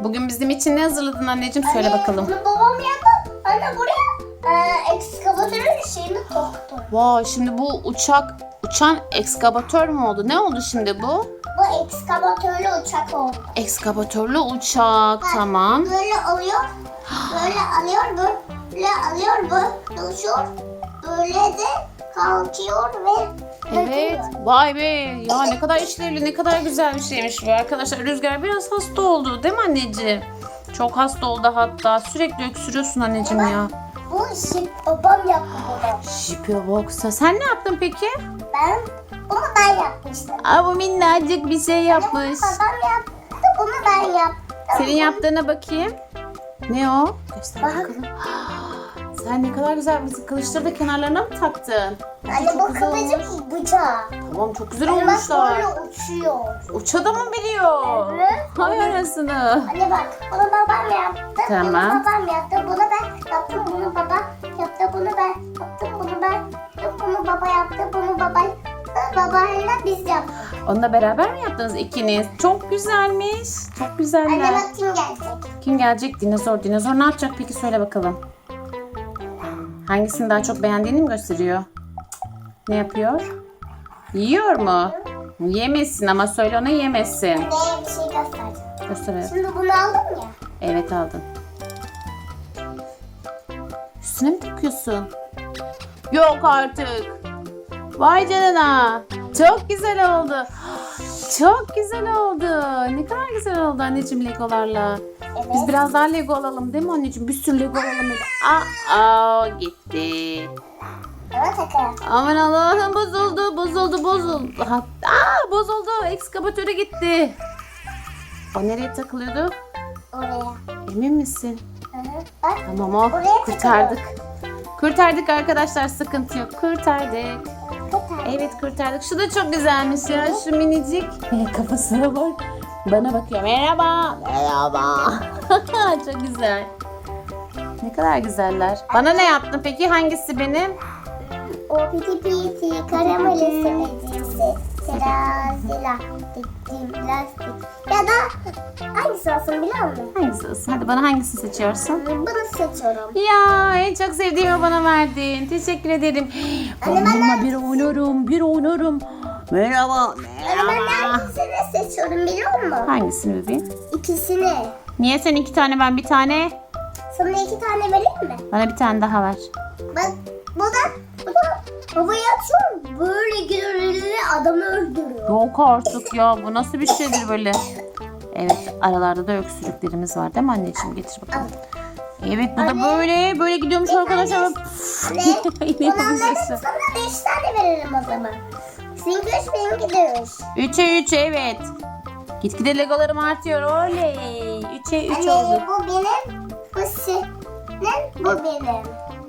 Bugün bizim için ne hazırladın anneciğim? Söyle Anne, bakalım. Bunu babam yaptı. Anne buraya e, ekskavatörün şeyini soktu. Vay şimdi bu uçak uçan ekskavatör mü oldu? Ne oldu şimdi bu? Bu ekskavatörlü uçak oldu. Ekskavatörlü uçak. Tamam. Böyle alıyor, böyle alıyor, böyle alıyor, böyle düşüyor, böyle de kalkıyor ve Evet. Vay be. Ya ne kadar işlevli, ne kadar güzel bir şeymiş bu arkadaşlar. Rüzgar biraz hasta oldu değil mi anneciğim? Çok hasta oldu hatta. Sürekli öksürüyorsun anneciğim ya. Bu işi babam yaptı bunu. Şipiyo boksa. Sen ne yaptın peki? Ben, bunu ben yapmıştım. Aa bu minnacık bir şey yapmış. Babam yaptı, bunu ben yaptım. Senin yaptığına bakayım. Ne o? Göster Bak. bakalım. Sen ne kadar güzel bizi kılıçları da kenarlarına mı taktın? Anne çok bu güzel olmuş. kılıcı bıçağı. Tamam çok güzel Anne bak olmuşlar. böyle uçuyor. Uçada mı biliyor? Evet. Hay arasını. Anne bak bunu babam yaptı. Tamam. Bunu babam yaptı. Bunu ben yaptım. Bunu baba yaptı. Bunu ben yaptım. Bunu ben yaptım. Bunu baba yaptı. Bunu baba yaptı. Babayla biz yaptık. Onunla beraber mi yaptınız ikiniz? Çok güzelmiş. Çok güzeller. Anne bak kim gelecek? Kim gelecek? Dinozor. Dinozor ne yapacak peki söyle bakalım. Hangisini daha çok beğendiğini mi gösteriyor? Ne yapıyor? Yiyor mu? Yemesin ama söyle ona yemesin. Neye bir şey göstereceğim. Göster evet. Şimdi bunu aldım ya. Evet aldın. Üstüne mi takıyorsun? Yok artık. Vay canına. Çok güzel oldu. Çok güzel oldu. Ne kadar güzel oldu anneciğim legolarla. Evet. Biz biraz daha lego alalım değil mi anneciğim? Bir sürü lego alalım. Aa, aa gitti. Takarım. Aman Allah'ım bozuldu, bozuldu, bozuldu. Aa, bozuldu. Ekskavatöre gitti. O nereye takılıyordu? Oraya. Emin misin? Hı hı. Bak. Tamam o. Oraya Kurtardık. Kurtardık arkadaşlar sıkıntı yok. Kurtardık. Takarım. Evet kurtardık. Şu da çok güzelmiş ya. Şu minicik. Kafasına bak. Bana bakıyor. Merhaba. Merhaba. çok güzel. Ne kadar güzeller. Bana ne yaptın peki? Hangisi benim? O piti piti karameli sevicisi. Terazi lastik, dim lastik. Ya da hangisi olsun biliyor musun? Hangisi olsun? Hadi bana hangisini seçiyorsun? Bunu seçiyorum. Ya en çok sevdiğimi bana verdin. Teşekkür ederim. Ben bununla bir oynarım, bir oynarım. Merhaba, Ama ben merhaba. hangisini seçiyorum biliyor musun? Hangisini bebeğim? İkisini. Niye sen iki tane ben bir tane? Sana iki tane vereyim mi? Bana bir tane daha ver. Bak bu da bu da havaya atıyor böyle gidiyor eline adamı öldürüyor. Yok artık ya bu nasıl bir şeydir böyle? Evet aralarda da öksürüklerimiz var değil mi anneciğim? Getir bakalım. Evet bu da Anne. böyle böyle gidiyormuş arkadaşlar. Ne? Onların sana beş tane verelim o zaman. Seninki üç benimki de üç. Üçe üç evet. Gitgide legolarım artıyor. Oley. Üçe üç oldu. Anne bu benim, bu senin, bu benim.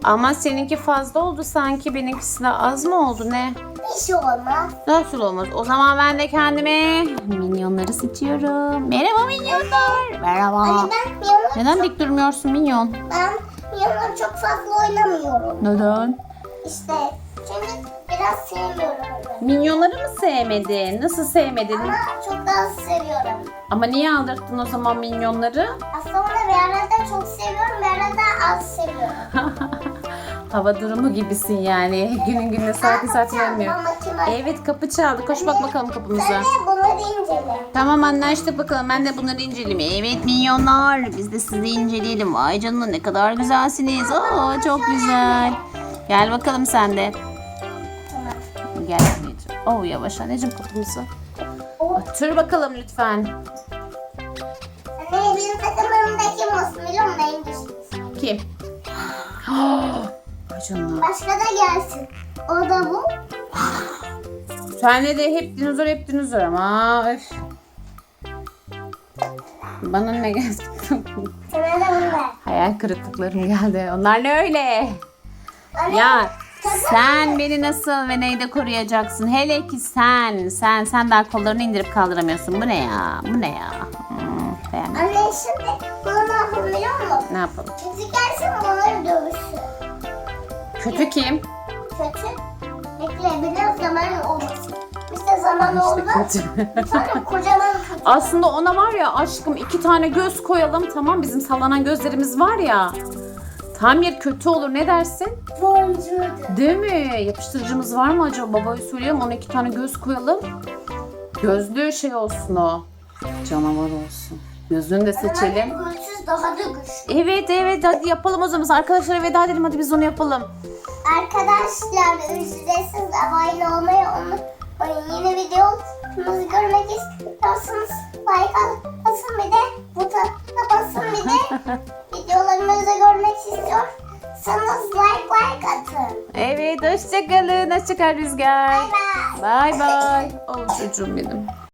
Ama seninki fazla oldu sanki. Benimkisi de az mı oldu ne? Bir şey olmaz. Nasıl olmaz? O zaman ben de kendime minyonları seçiyorum. Merhaba minyonlar. Merhaba. Anne ben yanına Neden dik durmuyorsun minyon? Ben yanına çok fazla oynamıyorum. Neden? İşte çünkü biraz sevmiyorum. Minyonları mı sevmedin? Nasıl sevmedin? Ama çok daha seviyorum. Ama niye aldırttın o zaman minyonları? Aslında bir arada çok seviyorum, bir arada az seviyorum. Hava durumu gibisin yani. Günün gününe saati kim ay- Evet kapı çaldı. Koş bak bakalım kapımıza. Bunları incele. Tamam anlaştık bakalım. Ben de bunları inceleyeyim. Evet minyonlar. Biz de sizi inceleyelim. Vay canına ne kadar güzelsiniz. Oo çok güzel. Gel bakalım sen de. Gel anneciğim. Oo yavaş anneciğim kapımıza. O, Otur bakalım lütfen. anne benim takımlarımda kim olsun biliyor musun? En güçlüsü. Kim? Başka da gelsin. O da bu. Sende de hep dinozor hep dinozor ama öf. Bana ne geldi? Sana da bunu ver. Hayal kırıklıklarım geldi. Onlar ne öyle? Anne, Ya sen beni nasıl ve neyde koruyacaksın? Hele ki sen, sen, sen daha kollarını indirip kaldıramıyorsun. Bu ne ya? Bu ne ya? Hmm, beğenmedim. Anne şimdi bunu ne yapalım biliyor musun? Ne yapalım? Kötü gelsin onları dövüşsün. Kötü kim? Kötü. Bekle biraz zaman olmasın. De zaman İşte oldu. kötü. Sonra kocaman kutu. Aslında ona var ya aşkım iki tane göz koyalım tamam bizim sallanan gözlerimiz var ya. Tam yer kötü olur ne dersin? Boncuğuydu. Değil mi? Yapıştırıcımız var mı acaba? Babaya söyleyeyim ona iki tane göz koyalım. Gözlüğü şey olsun o. Canavar olsun. Gözlüğünü de seçelim. Gülsüz daha da güçlü. Evet evet hadi yapalım o zaman. Arkadaşlara veda edelim hadi biz onu yapalım. Arkadaşlar ücretsiz abone olmayı unutmayın. Yeni videomuzu görmek istiyorsanız like atın bir de butona basın bir de Hoşçakal Rüzgar. Bye bye. Bay bay. Oh çocuğum benim.